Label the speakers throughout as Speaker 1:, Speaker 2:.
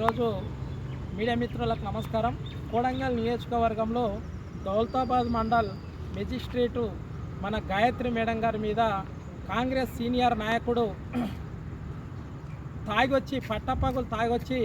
Speaker 1: ఈరోజు మీడియా మిత్రులకు నమస్కారం. కోడంగల్ నియోజకవర్గంలో దౌలతాబాద్ మండల్ మెజిస్ట్రేటు మన గాయత్రి మేడం గారి మీద కాంగ్రెస్ సీనియర్ నాయకుడు తాగొచ్చి పట్టపగులు తాగొచ్చి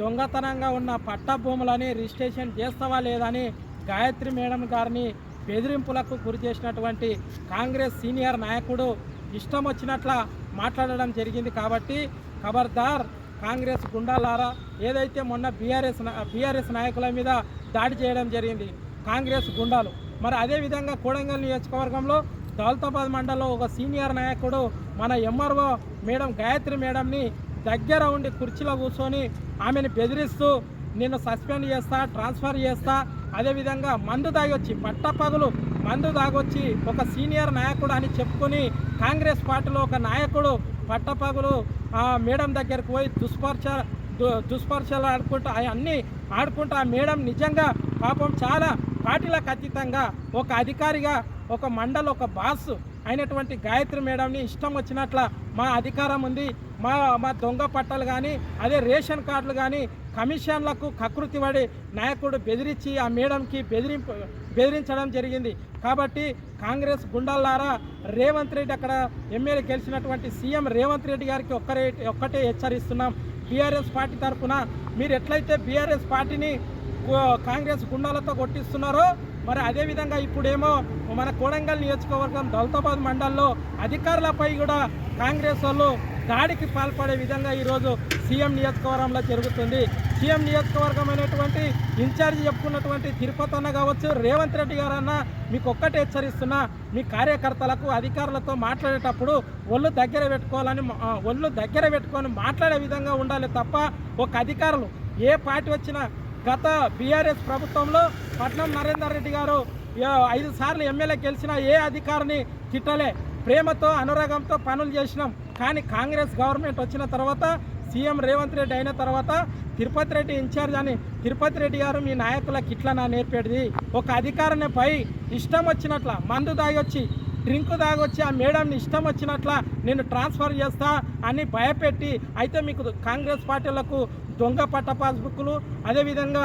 Speaker 1: దొంగతనంగా ఉన్న పట్ట భూములని రిజిస్ట్రేషన్ చేస్తావా లేదని గాయత్రి మేడం గారిని బెదిరింపులకు గురి చేసినటువంటి కాంగ్రెస్ సీనియర్ నాయకుడు ఇష్టం వచ్చినట్ల మాట్లాడడం జరిగింది కాబట్టి ఖబర్దార్ కాంగ్రెస్ గుండాలారా ఏదైతే మొన్న బీఆర్ఎస్ బీఆర్ఎస్ నాయకుల మీద దాడి చేయడం జరిగింది కాంగ్రెస్ గుండాలు. మరి అదేవిధంగా కోడంగల్ నియోజకవర్గంలో దౌలతాబాద్ మండలంలో ఒక సీనియర్ నాయకుడు మన ఎంఆర్ఓ మేడం గాయత్రి మేడంని దగ్గర ఉండి కుర్చీలో కూర్చొని ఆమెను బెదిరిస్తూ నిన్ను సస్పెండ్ చేస్తా ట్రాన్స్ఫర్ చేస్తా. అదేవిధంగా మందు తాగొచ్చి పట్టపగులు మందు తాగొచ్చి ఒక సీనియర్ నాయకుడు అని చెప్పుకొని కాంగ్రెస్ పార్టీలో ఒక నాయకుడు పట్టపగులు ఆ మేడం దగ్గరకు పోయి దుష్పర్చ దు- ఆడుకుంటూ అవన్నీ ఆడుకుంటూ ఆ మేడం నిజంగా పాపం చాలా పార్టీలకు అతీతంగా ఒక అధికారిగా ఒక మండల్ ఒక బాస్ అయినటువంటి గాయత్రి మేడంని ఇష్టం వచ్చినట్ల మా అధికారం ఉంది. మా మా దొంగ పట్టాలు కానీ అదే రేషన్ కార్డులు కానీ కమిషన్లకు కకృతి పడి నాయకుడు బెదిరించి ఆ మేడంకి బెదిరింపు బెదిరించడం జరిగింది. కాబట్టి కాంగ్రెస్ గుండాలారా రేవంత్ రెడ్డి అక్కడ ఎమ్మెల్యే గెలిచినటువంటి సీఎం రేవంత్ రెడ్డి గారికి ఒక్కరే ఒక్కటే హెచ్చరిస్తున్నాం. బీఆర్ఎస్ పార్టీ తరఫున మీరు ఎట్లయితే బీఆర్ఎస్ పార్టీని కాంగ్రెస్ గుండాలతో కొట్టిస్తున్నారో మరి అదేవిధంగా ఇప్పుడేమో మన కోడంగల్ నియోజకవర్గం దౌలతాబాద్ మండల్లో అధికారులపై కూడా కాంగ్రెస్ వాళ్ళు దాడికి పాల్పడే విధంగా ఈరోజు సీఎం నియోజకవర్గంలో జరుగుతుంది. సీఎం నియోజకవర్గం అనేటువంటి ఇన్ఛార్జి చెప్పుకున్నటువంటి తిరుపతి అన్న కావచ్చు రేవంత్ రెడ్డి గారన్న మీకు ఒక్కటే హెచ్చరిస్తున్నా మీ కార్యకర్తలకు అధికారులతో మాట్లాడేటప్పుడు ఒళ్ళు దగ్గర పెట్టుకోవాలని ఒళ్ళు దగ్గర పెట్టుకొని మాట్లాడే విధంగా ఉండాలి తప్ప ఒక అధికారులు ఏ పార్టీ వచ్చినా గత బీఆర్ఎస్ ప్రభుత్వంలో పట్నం నరేందర్ రెడ్డి గారు ఐదు సార్లు ఎమ్మెల్యే గెలిచిన ఏ అధికారిని తిట్టలే. ప్రేమతో అనురాగంతో పనులు చేసినాం. కానీ కాంగ్రెస్ గవర్నమెంట్ వచ్చిన తర్వాత సీఎం రేవంత్ రెడ్డి అయిన తర్వాత తిరుపతి రెడ్డి ఇన్ఛార్జ్ అని తిరుపతి రెడ్డి గారు మీ నాయకులకు ఇట్లా నా నేర్పేది. ఒక అధికారిని పై ఇష్టం వచ్చినట్ల మందు దాగొచ్చి డ్రింక్ దాగొచ్చి ఆ మేడంని ఇష్టం వచ్చినట్ల నేను ట్రాన్స్ఫర్ చేస్తా అని భయపెట్టి అయితే మీకు కాంగ్రెస్ పార్టీలకు దొంగ పట్ట పాస్బుక్లు అదేవిధంగా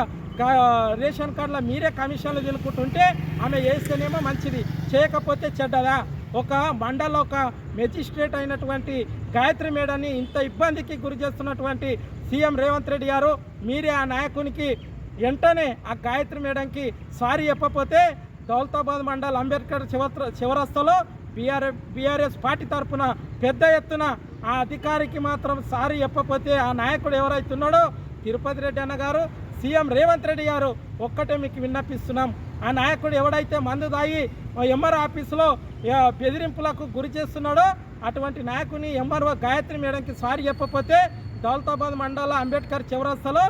Speaker 1: రేషన్ కార్డులో మీరే కమిషన్లు తెలుపుకుంటుంటే ఆమె వేస్తేనేమో మంచిది. చేయకపోతే చెడ్డదా? ఒక మండల ఒక మెజిస్ట్రేట్ అయినటువంటి గాయత్రి మేడని ఇంత ఇబ్బందికి గురి చేస్తున్నటువంటి సీఎం రేవంత్ రెడ్డి గారు మీరే ఆ నాయకునికి వెంటనే ఆ గాయత్రి మేడంకి సారీ చెప్పకపోతే దౌలతాబాద్ మండల్ అంబేద్కర్ చివర చివరస్తలో బీఆర్ బీఆర్ఎస్ పార్టీ తరఫున పెద్ద ఎత్తున ఆ అధికారికి మాత్రం సారీ చెప్పకపోతే ఆ నాయకుడు ఎవరైతున్నాడో తిరుపతి రెడ్డి అన్న గారు సీఎం రేవంత్ రెడ్డి గారు ఒక్కటే మీకు విన్నపిస్తున్నాం. ఆ నాయకుడు ఎవడైతే మందు దాగి ఎంఆర్ ఆఫీసులో బెదిరింపులకు గురి చేస్తున్నాడో అటువంటి నాయకుని ఎంఆర్ఓ గాయత్రి మేడంకి సారీ చెప్పకపోతే దౌలతాబాద్ మండల అంబేద్కర్ చివరస్తలో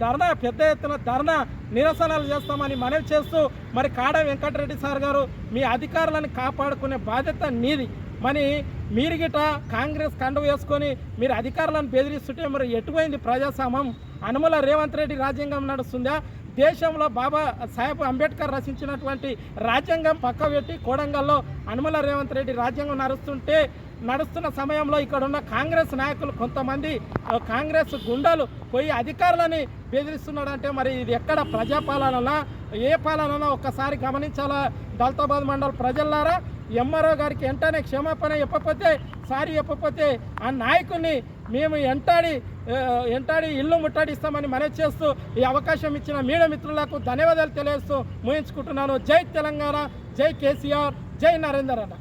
Speaker 1: ధర్నా పెద్ద ఎత్తున ధర్నా నిరసనలు చేస్తామని మనవి చేస్తూ మరి కాడ వెంకటరెడ్డి సార్ గారు మీ అధికారులను కాపాడుకునే బాధ్యత నీది. మరి మీరు గిట కాంగ్రెస్ కండ వేసుకొని మీరు అధికారులను బెదిరిస్తుంటే మరి ఎటుపోయింది ప్రజాస్వామ్యం? అనుమల రేవంత్ రెడ్డి రాజ్యాంగం నడుస్తుందా? దేశంలో బాబా సాహెబ్ అంబేద్కర్ రచించినటువంటి రాజ్యాంగం పక్కబెట్టి కోడంగల్లో అనుమల రేవంత్ రెడ్డి రాజ్యాంగం నడుస్తుంటే నడుస్తున్న సమయంలో ఇక్కడ ఉన్న కాంగ్రెస్ నాయకులు కొంతమంది ఆ, కాంగ్రెస్ గుండాలు పోయి అధికారులని బెదిరిస్తున్నాడంటే మరి ఇది ఎక్కడ ప్రజాపాలన ఏ పాలన ఒక్కసారి గమనించాలా దళితాబాద్ మండల ప్రజల్లారా? ఎంఆర్ఓ గారికి వెంటనే క్షమాపణ చెప్పకపోతే సారీ చెప్పకపోతే ఆ నాయకుడిని మేము ఎంటాడి ఎంటాడి ఇల్లు ముట్టడిస్తామని మనవి చేస్తూ ఈ అవకాశం ఇచ్చిన మీడియా మిత్రులకు ధన్యవాదాలు తెలియజేస్తూ ముగించుకుంటున్నాను. జై తెలంగాణ జై కేసీఆర్ జై నరేందర్ అన్న